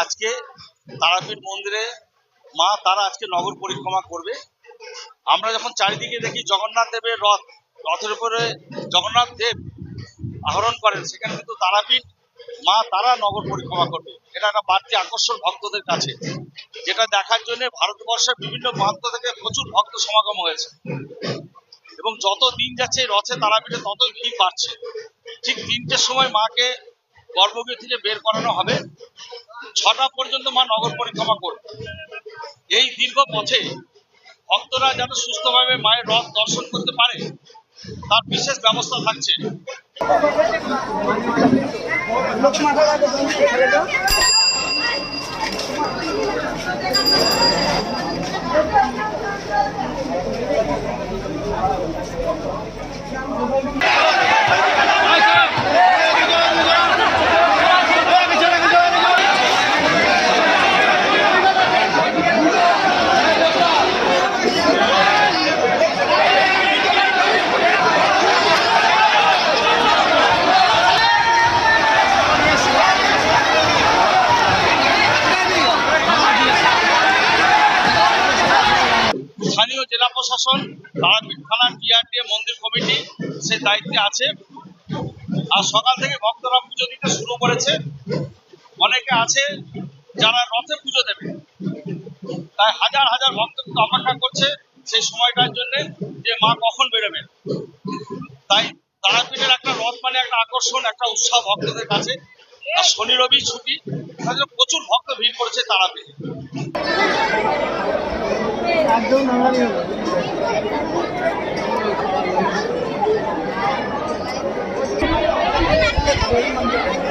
আজকে তারাপীঠ মন্দিরে মা তারা আজকে নগর পরিক্রমা করবে। আমরা যখন চারিদিকে দেখি জগন্নাথ দেবের রথ, রথের উপরে জগন্নাথ দেব আহরণ করেন, সেখানে কিন্তু তারাপীঠ, মা তারা নগর পরিক্রমা করবে। এটা একটা বাড়তি আকর্ষণ ভক্তদের কাছে, যেটা দেখার জন্য ভারতবর্ষের বিভিন্ন প্রান্ত থেকে প্রচুর ভক্ত সমাগম হয়েছে। এবং যত দিন যাচ্ছে, রথে, তারাপীঠে ততই ভিড় বাড়ছে। ঠিক তিনটের সময় মাকে গর্ভগৃহ থেকে বের করানো হবে। ছটা পর্যন্ত মা নগর পরিক্রমা করবে। এই দীর্ঘ পথে ভক্তরা যেন সুস্থভাবে মায়ের রথ দর্শন করতে পারে, তার বিশেষ ব্যবস্থা থাকছে। জেলা প্রশাসন তারাপীঠ থানার টিআরটিএ মন্দির কমিটি সেই দায়িত্বে আছে। আর সকাল থেকে ভক্তরা পুজো দিতে শুরু করেছে। অনেকে আছে যারা রথে পুজো দেবে। তাই হাজার হাজার ভক্ত অপেক্ষা করছে সেই সময়টার জন্য যে মা কখন বেরোবেন। তাই তারাপীঠের একটা রথ মানে একটা আকর্ষণ, একটা উৎসাহ ভক্তদের কাছে। আর শনি রবি ছুটি প্রচুর ভক্ত ভিড় করেছে তারাপীঠে। ওই পাশে যাব না